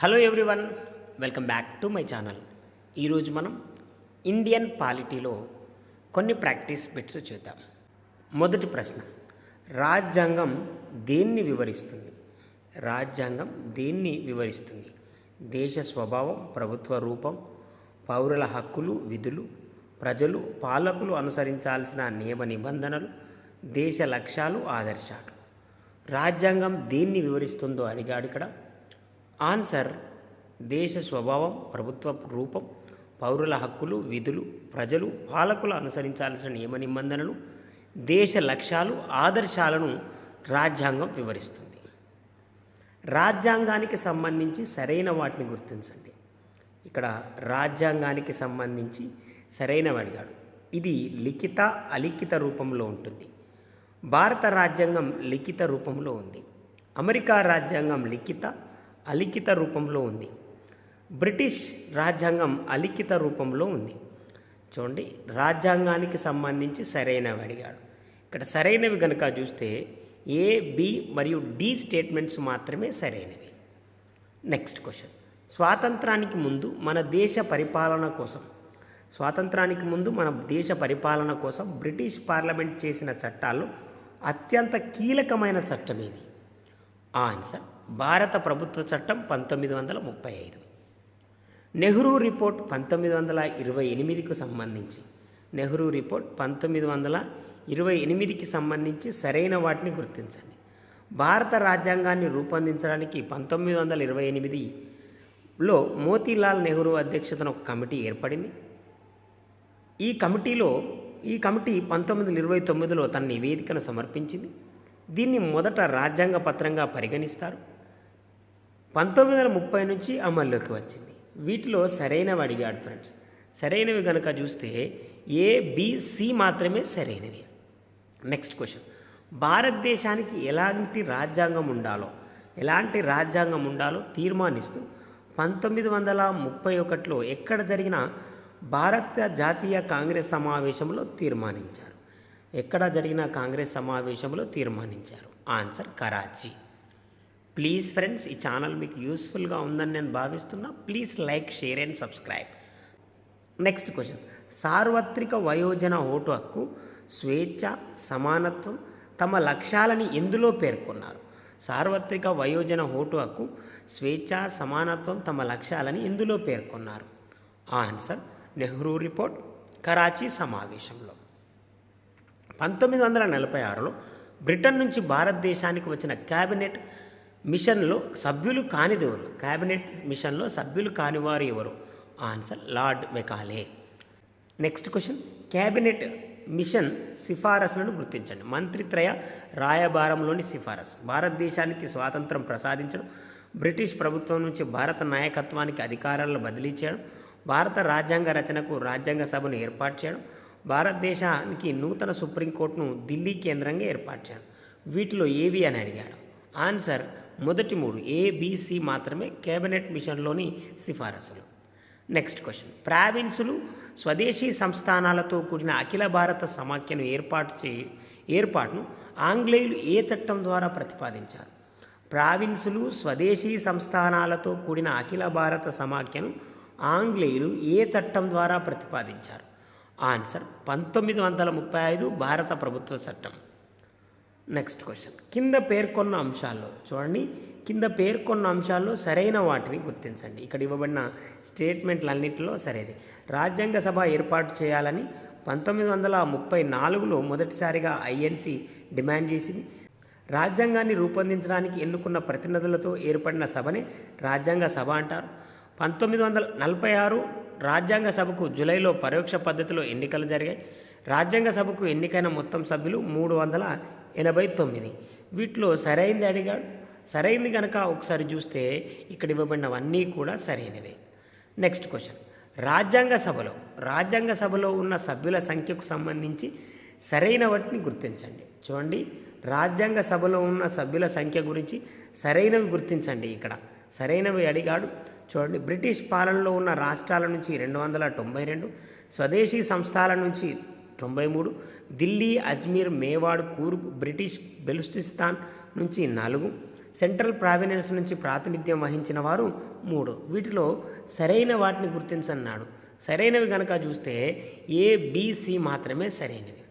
Hello everyone welcome back to my channel ఈరోజు మనం Indian పాలిటీలో కొన్ని ప్రాక్టీస్ బిట్స్ చూద్దాం. మొదటి ప్రశ్న రాజ్యాంగం దేన్ని వివరిస్తుంది? రాజ్యాంగం దేన్ని వివరిస్తుంది? దేశ స్వభావం ప్రభుత్వ రూపం పౌరుల హక్కులు విధులు ప్రజలు పాలకులు అనుసరించాల్సిన నియమ నిబంధనలు దేశ లక్ష్యాలు ఆదర్శాలు. రాజ్యాంగం దేన్ని వివరిస్తుందో అడిగాడు ఇక్కడ. ఆన్సర్ దేశ స్వభావం ప్రభుత్వ రూపం పౌరుల హక్కులు విధులు ప్రజలు పాలకులు అనుసరించాల్సిన నియమ నిబంధనలు దేశ లక్ష్యాలు ఆదర్శాలను రాజ్యాంగం వివరిస్తుంది. రాజ్యాంగానికి సంబంధించి సరైన వాటిని గుర్తించండి. ఇక్కడ రాజ్యాంగానికి సంబంధించి సరైన అడిగాడు ఇది లిఖిత అలిఖిత రూపంలో ఉంటుంది. భారత రాజ్యాంగం లిఖిత రూపంలో ఉంది. అమెరికా రాజ్యాంగం లిఖిత అలిఖిత రూపంలో ఉంది. బ్రిటిష్ రాజ్యాంగం అలిఖిత రూపంలో ఉంది. చూడండి రాజ్యాంగానికి సంబంధించి సరైనవి అడిగాడు. ఇక్కడ సరైనవి కనుక చూస్తే ఏ బి మరియు డి స్టేట్మెంట్స్ మాత్రమే సరైనవి. నెక్స్ట్ క్వశ్చన్ స్వాతంత్రానికి ముందు మన దేశ పరిపాలన కోసం స్వాతంత్రానికి ముందు మన దేశ పరిపాలన కోసం బ్రిటిష్ పార్లమెంట్ చేసిన చట్టాల్లో అత్యంత కీలకమైన చట్టం ఇది ఆన్సర్ భారత ప్రభుత్వ చట్టం పంతొమ్మిది వందల ముప్పై ఐదు. నెహ్రూ రిపోర్ట్ పంతొమ్మిది వందల ఇరవై ఎనిమిదికి సంబంధించి. నెహ్రూ రిపోర్ట్ పంతొమ్మిది వందల ఇరవై ఎనిమిదికి సంబంధించి సరైన వాటిని గుర్తించండి. భారత రాజ్యాంగాన్ని రూపొందించడానికి పంతొమ్మిది వందల ఇరవై ఎనిమిదిలో మోతీలాల్ నెహ్రూ అధ్యక్షతన ఒక కమిటీ ఏర్పడింది. ఈ కమిటీలో ఈ కమిటీ పంతొమ్మిది వందల ఇరవై తొమ్మిదిలో తన నివేదికను సమర్పించింది. దీన్ని మొదట రాజ్యాంగ పత్రంగా పరిగణిస్తారు. పంతొమ్మిది వందల ముప్పై నుంచి అమల్లోకి వచ్చింది. వీటిలో సరైనవి అడిగాడు ఫ్రెండ్స్. సరైనవి కనుక చూస్తే ఏ బిసి మాత్రమే సరైనవి. నెక్స్ట్ క్వశ్చన్ భారతదేశానికి ఎలాంటి రాజ్యాంగం ఉండాలో ఎలాంటి రాజ్యాంగం ఉండాలో తీర్మానిస్తూ పంతొమ్మిది వందల ముప్పై ఒకటిలో ఎక్కడ జరిగిన భారత జాతీయ కాంగ్రెస్ సమావేశంలో తీర్మానించారు? ఎక్కడ జరిగిన కాంగ్రెస్ సమావేశంలో తీర్మానించారు? ఆన్సర్ కరాచీ ప్లీజ్ ఫ్రెండ్స్ ఈ ఛానల్ మీకు యూస్ఫుల్గా ఉందని నేను భావిస్తున్నా. Please like share and subscribe next question సార్వత్రిక వయోజన ఓటు హక్కు స్వేచ్ఛ సమానత్వం తమ లక్ష్యాలని ఎందులో పేర్కొన్నారు? సార్వత్రిక వయోజన ఓటు హక్కు స్వేచ్ఛ సమానత్వం తమ లక్ష్యాలని ఎందులో పేర్కొన్నారు? ఆన్సర్ నెహ్రూ రిపోర్ట్ కరాచీ సమావేశంలో. పంతొమ్మిది వందల నలభై ఆరులో బ్రిటన్ నుంచి భారతదేశానికి వచ్చిన క్యాబినెట్ మిషన్లో సభ్యులు కానిది ఎవరు? క్యాబినెట్ మిషన్లో సభ్యులు కానివారు ఎవరు? Answer Lord Macaulay. Next question. Cabinet mission సిఫారసులను గుర్తించండి. మంత్రిత్రయ రాయబారంలోని సిఫారసు. భారతదేశానికి స్వాతంత్రం ప్రసాదించడం బ్రిటిష్ ప్రభుత్వం నుంచి భారత నాయకత్వానికి అధికారాలను బదిలీ చేయడం భారత రాజ్యాంగ రచనకు రాజ్యాంగ సభను ఏర్పాటు చేయడం భారతదేశానికి నూతన సుప్రీంకోర్టును ఢిల్లీ కేంద్రంగా ఏర్పాటు చేయడం. వీటిలో ఏవి అని అడిగాడు? ఆన్సర్ మొదటి మూడు ఏబిసి మాత్రమే కేబినెట్ మిషన్లోని సిఫారసులు. నెక్స్ట్ క్వశ్చన్ ప్రావిన్సులు స్వదేశీ సంస్థానాలతో కూడిన అఖిల భారత సమాఖ్యను ఏర్పాటు చే ఏర్పాటును ఆంగ్లేయులు ఏ చట్టం ద్వారా ప్రతిపాదించారు? ప్రావిన్సులు స్వదేశీ సంస్థానాలతో కూడిన అఖిల భారత సమాఖ్యను ఆంగ్లేయులు ఏ చట్టం ద్వారా ప్రతిపాదించారు? ఆన్సర్ పంతొమ్మిది వందల ముప్పై ఐదు భారత ప్రభుత్వ చట్టం. నెక్స్ట్ క్వశ్చన్ కింద పేర్కొన్న అంశాల్లో చూడండి. కింద పేర్కొన్న అంశాల్లో సరైన వాటిని గుర్తించండి. ఇక్కడ ఇవ్వబడిన స్టేట్మెంట్లన్నింటిలో సరేది రాజ్యాంగ సభ ఏర్పాటు చేయాలని పంతొమ్మిది వందల ముప్పై నాలుగులో మొదటిసారిగా ఐఎన్సి డిమాండ్ చేసింది. రాజ్యాంగాన్ని రూపొందించడానికి ఎన్నుకున్న ప్రతినిధులతో ఏర్పడిన సభనే రాజ్యాంగ సభ అంటారు. పంతొమ్మిది వందల నలభై ఆరు రాజ్యాంగ సభకు జూలైలో పరోక్ష పద్ధతిలో ఎన్నికలు జరిగాయి. రాజ్యాంగ సభకు ఎన్నికైన మొత్తం సభ్యులు మూడు వందల ఎనభై తొమ్మిది. వీటిలో సరైనది అడిగాడు. సరైనది కనుక ఒకసారి చూస్తే ఇక్కడ ఇవ్వబడినవన్నీ కూడా సరైనవే. నెక్స్ట్ క్వశ్చన్ రాజ్యాంగ సభలో రాజ్యాంగ సభలో ఉన్న సభ్యుల సంఖ్యకు సంబంధించి సరైన వాటిని గుర్తించండి. చూడండి రాజ్యాంగ సభలో ఉన్న సభ్యుల సంఖ్య గురించి సరైనవి గుర్తించండి ఇక్కడ. సరైనవి అడిగాడు. చూడండి బ్రిటిష్ పాలనలో ఉన్న రాష్ట్రాల నుంచి రెండు వందల తొంభై రెండు స్వదేశీ సంస్థల నుంచి తొంభై మూడు ఢిల్లీ అజ్మీర్ మేవాడ్ కూర్గ్ బ్రిటిష్ బెలుచిస్తాన్ నుంచి నాలుగు సెంట్రల్ ప్రావినెన్స్ నుంచి ప్రాతినిధ్యం వహించిన వారు మూడు. వీటిలో సరైన వాటిని గుర్తించన్నాడు. సరైనవి కనుక చూస్తే ఏబిసి మాత్రమే సరైనవి.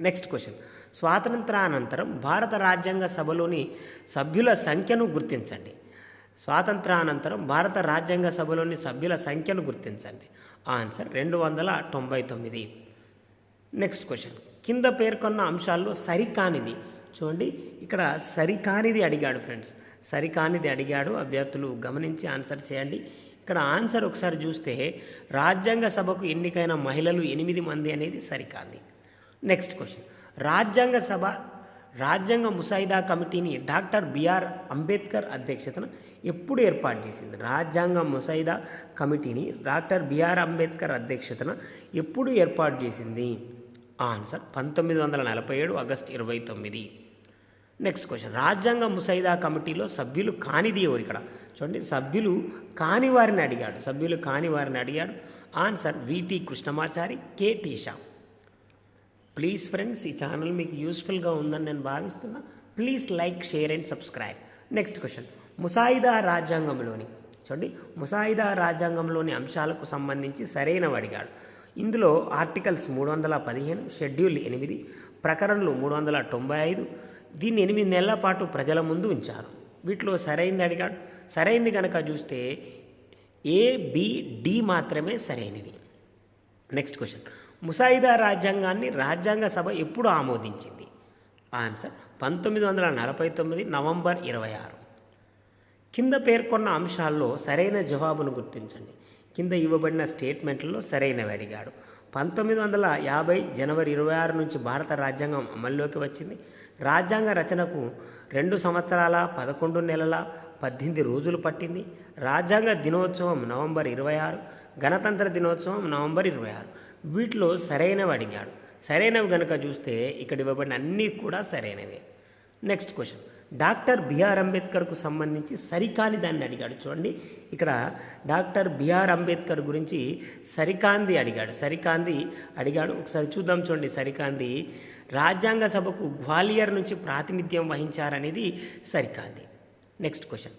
నెక్స్ట్ క్వశ్చన్ స్వాతంత్రానంతరం భారత రాజ్యాంగ సభలోని సభ్యుల సంఖ్యను గుర్తించండి. స్వాతంత్రానంతరం భారత రాజ్యాంగ సభలోని సభ్యుల సంఖ్యను గుర్తించండి. ఆన్సర్ రెండు వందల తొంభై తొమ్మిది. నెక్స్ట్ క్వశ్చన్ కింద పేర్కొన్న అంశాల్లో సరికానిది. చూడండి ఇక్కడ సరికానిది అడిగాడు ఫ్రెండ్స్ సరికానిది అడిగాడు అభ్యర్థులు గమనించి ఆన్సర్ చేయండి. ఇక్కడ ఆన్సర్ ఒకసారి చూస్తే రాజ్యాంగ సభకు ఎన్నికైన మహిళలు ఎనిమిది మంది అనేది సరికాంది నెక్స్ట్ క్వశ్చన్ రాజ్యాంగ సభ రాజ్యాంగ ముసాయిదా కమిటీని డాక్టర్ బిఆర్ అంబేద్కర్ అధ్యక్షతన ఎప్పుడు ఏర్పాటు చేసింది? రాజ్యాంగ ముసాయిదా కమిటీని డాక్టర్ బిఆర్ అంబేద్కర్ అధ్యక్షతన ఎప్పుడు ఏర్పాటు చేసింది? ఆన్సర్ పంతొమ్మిది వందల నలభై ఏడు ఆగస్ట్ ఇరవై తొమ్మిది. నెక్స్ట్ క్వశ్చన్ రాజ్యాంగ ముసాయిదా కమిటీలో సభ్యులు కానిది ఎవరు ఇక్కడ? చూడండి సభ్యులు కాని వారిని అడిగాడు. సభ్యులు కాని వారిని అడిగాడు. Answer V T Krishnamachari K T Shah please friends ఈ ఛానల్ మీకు యూస్ఫుల్గా ఉందని నేను భావిస్తున్నా. Please like share and subscribe next question ముసాయిదా రాజ్యాంగంలోని చూడండి ముసాయిదా రాజ్యాంగంలోని అంశాలకు సంబంధించి సరైనవి అడిగాడు. ఇందులో ఆర్టికల్స్ మూడు వందల పదిహేను షెడ్యూల్ ఎనిమిది ప్రకరణలు మూడు వందల తొంభై ఐదు. దీన్ని ఎనిమిది నెలల పాటు ప్రజల ముందు ఉంచారు. వీటిలో సరైంది అడిగాడు సరైంది కనుక చూస్తే ఏ బి డి మాత్రమే సరైనది నెక్స్ట్ క్వశ్చన్ ముసాయిదా రాజ్యాంగాన్ని రాజ్యాంగ సభ ఎప్పుడు ఆమోదించింది? ఆన్సర్ పంతొమ్మిది వందల నలభై తొమ్మిది నవంబర్ ఇరవై ఆరు. కింద పేర్కొన్న అంశాల్లో సరైన జవాబును గుర్తించండి. కింద ఇవ్వబడిన స్టేట్మెంట్లలో సరైనవి అడిగాడు పంతొమ్మిది వందల యాభై జనవరి ఇరవై ఆరు నుంచి భారత రాజ్యాంగం అమల్లోకి వచ్చింది. రాజ్యాంగ రచనకు రెండు సంవత్సరాల పదకొండు నెలల పద్దెనిమిది రోజులు పట్టింది. రాజ్యాంగ దినోత్సవం నవంబర్ ఇరవై ఆరు గణతంత్ర దినోత్సవం నవంబర్ ఇరవై ఆరు. వీటిలో సరైనవి అడిగాడు సరైనవి కనుక చూస్తే ఇక్కడ ఇవ్వబడిన అన్నీ కూడా సరైనవే. Next question. డాక్టర్ బిఆర్ అంబేద్కర్కు సంబంధించి సరికాని దాన్ని అడిగాడు. చూడండి ఇక్కడ డాక్టర్ బిఆర్ అంబేద్కర్ గురించి సరికాంది అడిగాడు. సరికాంది అడిగాడు. ఒకసారి చూద్దాం చూడండి సరికాంది. రాజ్యాంగ సభకు గ్వాలియర్ నుంచి ప్రాతినిధ్యం వహించారనేది సరికాంది. Next question.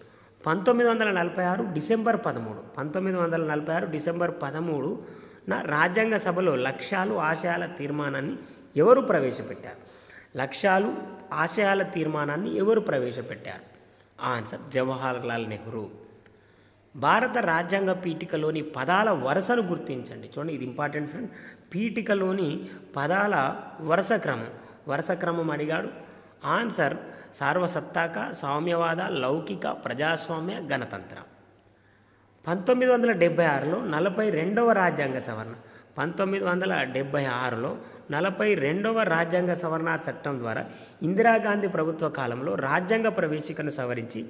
పంతొమ్మిది వందల నలభై ఆరు డిసెంబర్ పదమూడు. పంతొమ్మిది వందల నలభై ఆరు డిసెంబర్ పదమూడు నా రాజ్యాంగ సభలో లక్ష్యాలు ఆశయాల తీర్మానాన్ని ఎవరు ప్రవేశపెట్టారు? లక్ష్యాలు ఆశయాల తీర్మానాన్ని ఎవరు ప్రవేశపెట్టారు? ఆన్సర్ జవహర్లాల్ నెహ్రూ. భారత రాజ్యాంగ పీఠికలోని పదాల వరుసను గుర్తించండి. చూడండి ఇది ఇంపార్టెంట్ ఫ్రెండ్ పీఠికలోని పదాల వరుస క్రమం. వరుస క్రమం అడిగాడు. ఆన్సర్ సార్వసత్తాక సామ్యవాద లౌకిక ప్రజాస్వామ్య గణతంత్ర. పంతొమ్మిది వందల డెబ్బై ఆరులో నలభై రెండవ రాజ్యాంగ సవరణ. పంతొమ్మిది వందల డెబ్బై ఆరులో నలభై రెండవ రాజ్యాంగ సవరణ చట్టం ద్వారా ఇందిరాగాంధీ ప్రభుత్వ కాలంలో రాజ్యాంగ ప్రవేశికను సవరించి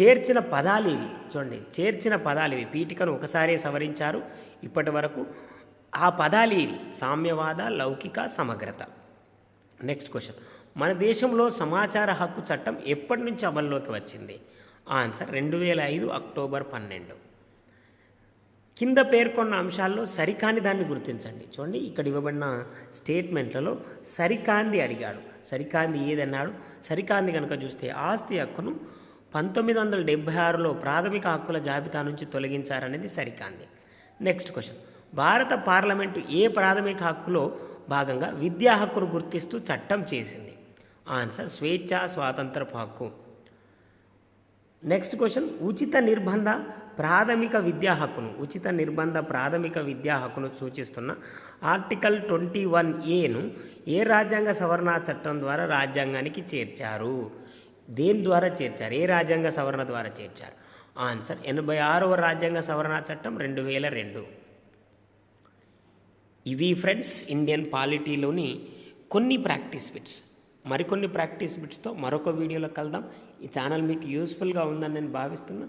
చేర్చిన పదాలు ఇవి. చూడండి చేర్చిన పదాలు ఇవి. పీఠికను ఒకసారే సవరించారు. ఇప్పటి వరకు ఆ పదాలు ఇవి. సామ్యవాద లౌకిక సమగ్రత. Next question. మన దేశంలో సమాచార హక్కు చట్టం ఎప్పటి నుంచి అమల్లోకి వచ్చింది? ఆన్సర్ రెండు వేల ఐదు అక్టోబర్ పన్నెండు. కింద పేర్కొన్న అంశాల్లో సరికాని దాన్ని గుర్తించండి. చూడండి ఇక్కడ ఇవ్వబడిన స్టేట్మెంట్లలో సరికాంది అడిగాడు. సరికాంది ఏదన్నాడు? సరికాంది కనుక చూస్తే ఆస్తి హక్కును పంతొమ్మిది వందల డెబ్బై ఆరులో ప్రాథమిక హక్కుల జాబితా నుంచి తొలగించారనేది సరికాంది. Next question. భారత పార్లమెంటు ఏ ప్రాథమిక హక్కులో భాగంగా విద్యా హక్కును గుర్తిస్తూ చట్టం చేసింది? ఆన్సర్ స్వేచ్ఛ స్వాతంత్రపు హక్కు. Next question. ఉచిత నిర్బంధ ప్రాథమిక విద్యా హక్కును ఉచిత నిర్బంధ ప్రాథమిక విద్యా హక్కును సూచిస్తున్న ఆర్టికల్ ట్వంటీ వన్ ఏను ఏ రాజ్యాంగ సవరణ చట్టం ద్వారా రాజ్యాంగానికి చేర్చారు? దేని ద్వారా చేర్చారు? ఏ రాజ్యాంగ సవరణ ద్వారా చేర్చారు? ఆన్సర్ ఎనభై ఆరవ రాజ్యాంగ సవరణ చట్టం రెండు వేల రెండు. ఇవి ఫ్రెండ్స్ ఇండియన్ పాలిటీలోని కొన్ని ప్రాక్టీస్ బిట్స్. మరికొన్ని ప్రాక్టీస్ బిట్స్తో మరొక వీడియోలో కలుద్దాం. ఈ ఛానల్ మీకు యూస్ఫుల్గా ఉందని నేను భావిస్తున్నా.